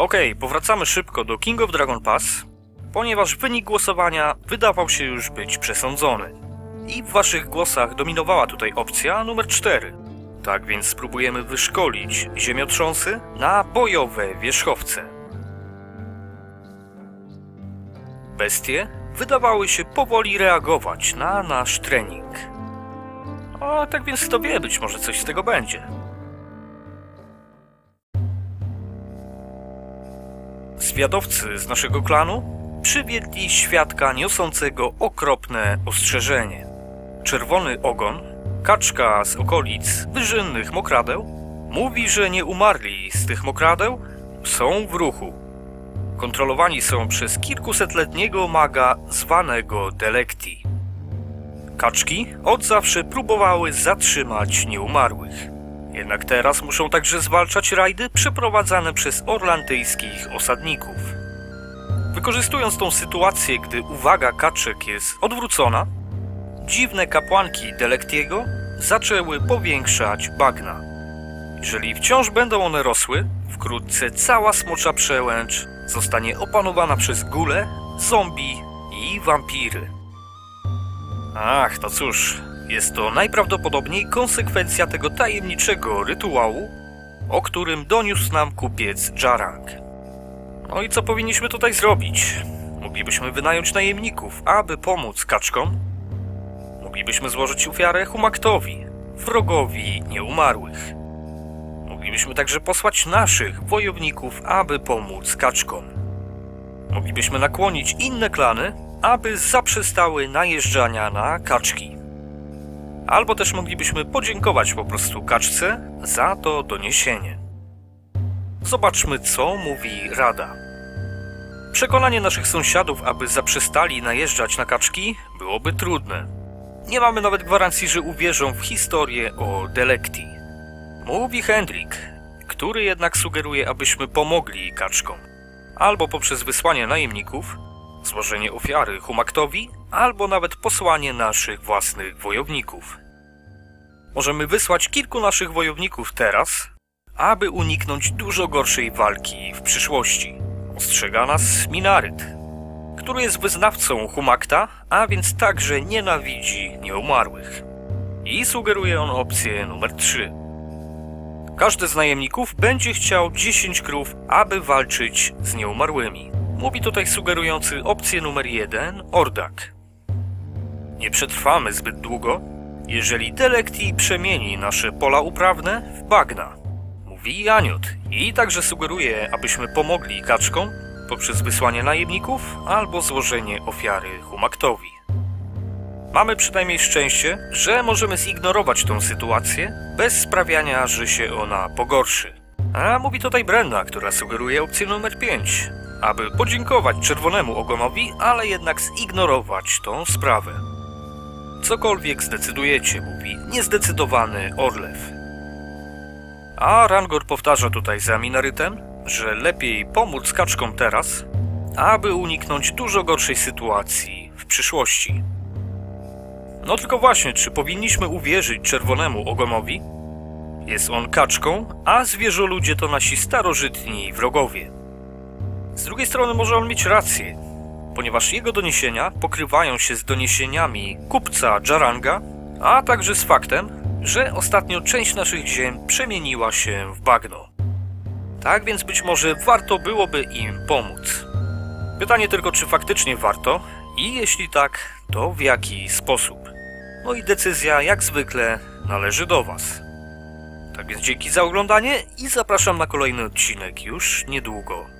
Okej, powracamy szybko do King of Dragon Pass, ponieważ wynik głosowania wydawał się już być przesądzony. I w waszych głosach dominowała tutaj opcja numer 4. Tak więc spróbujemy wyszkolić ziemiotrząsy na bojowe wierzchowce. Bestie wydawały się powoli reagować na nasz trening. A tak więc kto wie, być może coś z tego będzie. Zwiadowcy z naszego klanu przywiedli świadka niosącego okropne ostrzeżenie. Czerwony ogon, kaczka z okolic wyżynnych mokradeł, mówi, że nie umarli z tych mokradeł są w ruchu. Kontrolowani są przez kilkusetletniego maga zwanego Delekti. Kaczki od zawsze próbowały zatrzymać nieumarłych. Jednak teraz muszą także zwalczać rajdy przeprowadzane przez orlantyjskich osadników. Wykorzystując tą sytuację, gdy uwaga kaczek jest odwrócona, dziwne kapłanki Delektiego zaczęły powiększać bagna. Jeżeli wciąż będą one rosły, wkrótce cała smocza przełęcz zostanie opanowana przez gule, zombie i wampiry. Ach, to cóż, jest to najprawdopodobniej konsekwencja tego tajemniczego rytuału, o którym doniósł nam kupiec Jarang. No i co powinniśmy tutaj zrobić? Moglibyśmy wynająć najemników, aby pomóc kaczkom. Moglibyśmy złożyć ofiarę Humaktowi, wrogowi nieumarłych. Moglibyśmy także posłać naszych wojowników, aby pomóc kaczkom. Moglibyśmy nakłonić inne klany, aby zaprzestały najeżdżania na kaczki. Albo też moglibyśmy podziękować po prostu kaczce za to doniesienie. Zobaczmy, co mówi Rada. Przekonanie naszych sąsiadów, aby zaprzestali najeżdżać na kaczki, byłoby trudne. Nie mamy nawet gwarancji, że uwierzą w historię o Delekti. Mówi Hendrik, który jednak sugeruje, abyśmy pomogli kaczkom. Albo poprzez wysłanie najemników, złożenie ofiary Humaktowi, albo nawet posłanie naszych własnych wojowników. Możemy wysłać kilku naszych wojowników teraz, aby uniknąć dużo gorszej walki w przyszłości. Ostrzega nas Minaryt, który jest wyznawcą Humakta, a więc także nienawidzi nieumarłych. I sugeruje on opcję numer 3. Każdy z najemników będzie chciał 10 krów, aby walczyć z nieumarłymi. Mówi tutaj sugerujący opcję numer 1 Ordak. Nie przetrwamy zbyt długo, jeżeli Delekti przemieni nasze pola uprawne w bagna. Mówi Janiot i także sugeruje, abyśmy pomogli kaczkom poprzez wysłanie najemników albo złożenie ofiary Humaktowi. Mamy przynajmniej szczęście, że możemy zignorować tą sytuację bez sprawiania, że się ona pogorszy. A mówi tutaj Brenda, która sugeruje opcję numer 5, aby podziękować czerwonemu ogonowi, ale jednak zignorować tą sprawę. Cokolwiek zdecydujecie, mówi niezdecydowany Orlew. A Rangor powtarza tutaj za Minarytem, że lepiej pomóc kaczkom teraz, aby uniknąć dużo gorszej sytuacji w przyszłości. No tylko właśnie, czy powinniśmy uwierzyć czerwonemu ogonowi? Jest on kaczką, a zwierzoludzie to nasi starożytni wrogowie. Z drugiej strony może on mieć rację, ponieważ jego doniesienia pokrywają się z doniesieniami kupca Jaranga, a także z faktem, że ostatnio część naszych ziem przemieniła się w bagno. Tak więc być może warto byłoby im pomóc. Pytanie tylko, czy faktycznie warto i jeśli tak, to w jaki sposób. No i decyzja, jak zwykle, należy do Was. Tak więc dzięki za oglądanie i zapraszam na kolejny odcinek już niedługo.